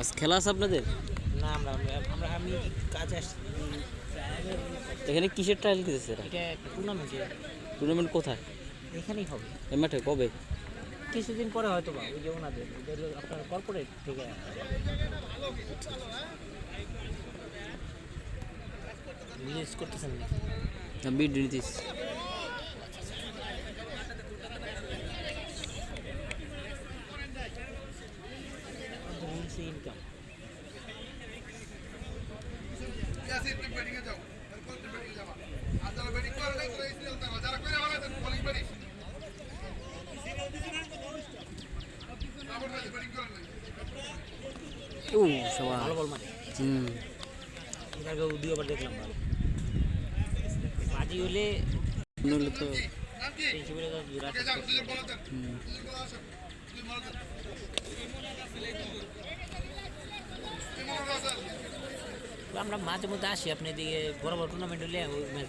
আজ খেলা আছে আপনাদের? না আমরা আমরা আমি কাজ আসছি। এখানে কিসের ট্রায়াল এরা? এটা টুর্নামেন্টে টুর্নামেন্ট কোথায়? এখানেই হবে। এই মাঠে কবে? কিছুদিন পরে হয়তো বা ওই যে ওনাদের আপনার কর্পোরেট থেকে রিলিজ করতেছেন নাকি? না বিড নিতিস করে নাই ও সবাই। ভালো বল মারে হুম। এর আগে দুই দেখলাম ভালো। বাজি হলে নইলে তো নাম কি তো বিরাট কে যাও আমরা মাঝে মধ্যে আসি আপনি এদিকে বড় বড় টুর্নামেন্ট হলে ওই ম্যাচ